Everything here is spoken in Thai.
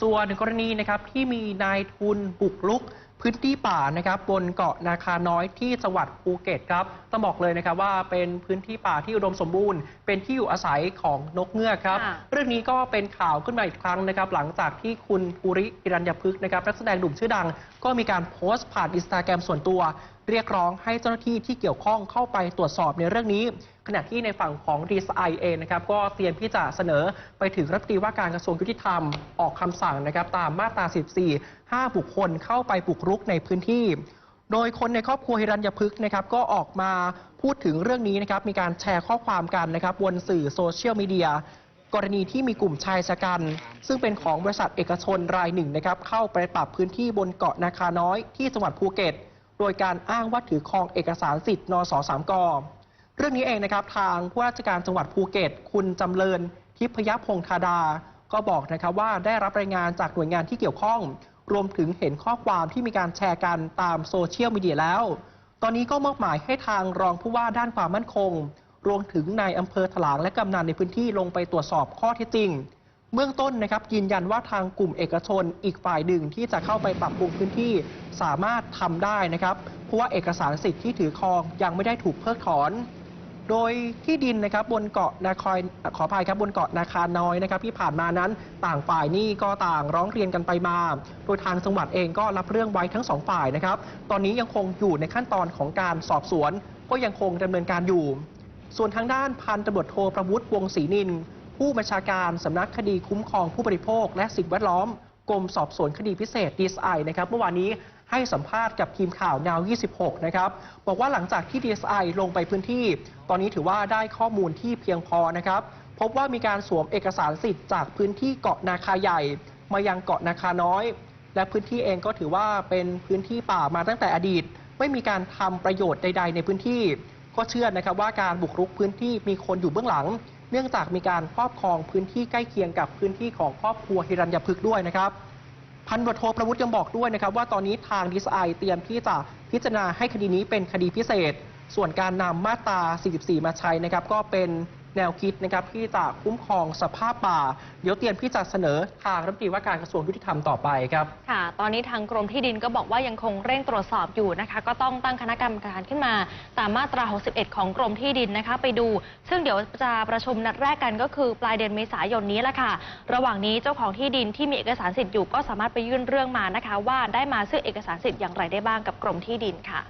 ส่วนกรณีนะครับที่มีนายทุนบุกรุก พื้นที่ป่านะครับบนเกาะนาคาน้อยที่จังหวัดภูเก็ตครับต้องบอกเลยนะครับว่าเป็นพื้นที่ป่าที่อุดมสมบูรณ์ เป็นที่อยู่อาศัยของนกเงือกครับ ค่ะ เรื่องนี้ก็เป็นข่าวขึ้นมาอีกครั้งนะครับ หลังจากที่คุณภูริอิรัญญพฤกษ์นะครับนักแสดงหนุ่มชื่อดัง ก็มีการโพสต์ผ่านอินสตาแกรมส่วนตัว เรียกร้องให้เจ้าหน้าที่ที่เกี่ยวข้องเข้าไปตรวจสอบในเรื่องนี้ ขณะที่ในฝั่งของดีไอเองนะครับก็เตรียมที่จะเสนอไปถึงรัฐมนตรีว่าการกระทรวงยุติธรรมออกคำสั่งนะครับตามมาตรา 14ห้าบุคคลเข้าไปบุกรุกในพื้นที่โดยคนในครอบครัวฮิรัญญพฤกษ์นะครับก็ออกมาพูดถึงเรื่องนี้นะครับมีการแชร์ข้อความกันนะครับบนสื่อโซเชียลมีเดียกรณีที่มีกลุ่มชายชะกัน ซึ่งเป็นของบริษัทเอกชนรายหนึ่งนะครับเข้าไปปรับพื้นที่บนเกาะนาคาน้อยที่จังหวัดภูเก็ต โดยการอ้างว่าถือครองเอกสารสิทธิ์นสสามกเรื่องนี้เองนะครับทางผู้ราชการจังหวัดภูเก็ต คุณจำเริญทิพยพงธาดา ก็บอกนะครับว่าได้รับรายงานจากหน่วยงานที่เกี่ยวข้อง รวมถึงเห็นข้อความที่มีการแชร์กันตามโซเชียลมีเดียแล้ว ตอนนี้ก็มอบหมายให้ทางรองผู้ว่าด้านความมั่นคง รวมถึงนายอำเภอถลางและกำนันในพื้นที่ลงไปตรวจสอบข้อเท็จจริง เบื้องต้นนะครับยืนยันว่าทางกลุ่มเอกชนอีกฝ่ายหนึ่งที่จะเข้าไปปรับปรุงพื้นที่สามารถทำได้นะครับเพราะว่าเอกสารสิทธิ์ที่ถือครองยังไม่ได้ถูกเพิกถอน โดยที่ดินนะครับบนเกาะนาคอยขออภัยครับบนเกาะนาคาน้อยนะครับที่ผ่านมานั้นต่างฝ่ายนี่ก็ต่างร้องเรียนกันไปมา โดยทางจังหวัดเองก็รับเรื่องไว้ทั้งสองฝ่ายนะครับตอนนี้ยังคงอยู่ในขั้นตอนของการสอบสวน ก็ยังคงดำเนินการอยู่ ส่วนทางด้านพันตำรวจโทประวุฒิวงศรีนิน ผู้บัญชาการสำนักคดีคุ้มครองผู้บริโภค และสิ่งแวดล้อมกรมสอบสวนคดีพิเศษดีไอนะครับเมื่อวานนี้ให้สัมภาษณ์กับทีมข่าวนาว 26 นะครับ บอกว่าหลังจากที่ DSI ลงไปพื้นที่ ตอนนี้ถือว่าได้ข้อมูลที่เพียงพอนะครับ พบว่ามีการสวมเอกสารสิทธิ์จากพื้นที่เกาะนาคาใหญ่ มายังเกาะนาคาน้อย และพื้นที่เองก็ถือว่าเป็นพื้นที่ป่ามาตั้งแต่อดีต ไม่มีการทำประโยชน์ใด ๆ ในพื้นที่ ก็เชื่อนะครับว่าการบุกรุกพื้นที่มีคนอยู่เบื้องหลัง เนื่องจากมีการครอบครองพื้นที่ใกล้เคียงกับพื้นที่ของครอบครัวฮิรัญญพฤกษ์ด้วยนะครับ พันตำรวจโทประวุฒิยังบอกด้วยนะครับ ว่าตอนนี้ทางดีไอเตรียมที่จะพิจารณาให้คดีนี้เป็นคดีพิเศษ ส่วนการนำมาตรา 44 มาใช้นะครับ ก็เป็น แนวคิดนะครับที่จะคุ้มครองสภาพป่า เดี๋ยวเตรียมที่จะเสนอทางรัฐมนตรีว่าการกระทรวงยุติธรรมต่อไปครับค่ะ ตอนนี้ทางกรมที่ดินก็บอกว่ายังคงเร่งตรวจสอบอยู่นะคะ ก็ต้องตั้งคณะกรรมการขึ้นมา ตามมาตรา 61 ของกรมที่ดินนะคะ ไปดู ซึ่งเดี๋ยวจะประชุมนัดแรกกันก็คือปลายเดือนเมษายนนี้แหละค่ะ ระหว่างนี้เจ้าของที่ดินที่มีเอกสารสิทธิ์อยู่ก็สามารถไปยื่นเรื่องมานะคะ ว่าได้มาซึ่งเอกสารสิทธิ์อย่างไรได้บ้างกับกรมที่ดินค่ะ